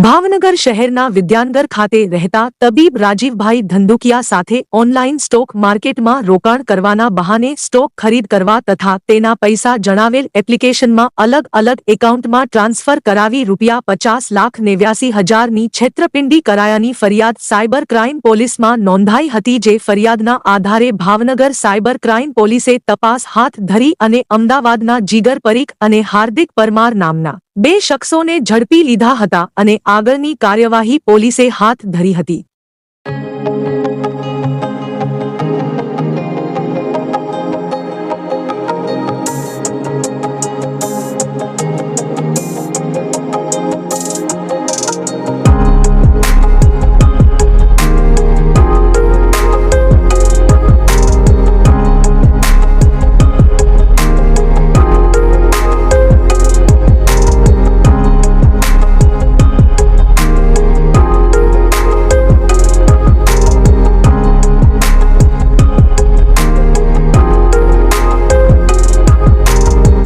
ભાવનગર શહેરના વિદ્યાનગર ખાતે રહેતા તબીબ રાજીવભાઈ ધંધુકિયા સાથે ઓનલાઈન સ્ટોક માર્કેટમાં રોકાણ કરવાના બહાને સ્ટોક ખરીદ કરવા તથા તેના પૈસા જણાવેલ એપ્લિકેશનમાં અલગ અલગ એકાઉન્ટમાં ટ્રાન્સફર કરાવી રૂપિયા પચાસ લાખ નેવ્યાસી હજારની છેતરપિંડી કરાયાની ફરિયાદ સાયબર ક્રાઇમ પોલીસમાં નોંધાઈ હતી જે ફરિયાદના આધારે ભાવનગર સાયબર ક્રાઇમ પોલીસે તપાસ હાથ ધરી અને અમદાવાદના જીગર પરીખ અને હાર્દિક પરમાર નામના બે શખ્સોને ઝડપી લીધા હતા અને આગળની કાર્યવાહી પોલીસે હાથ ધરી હતી.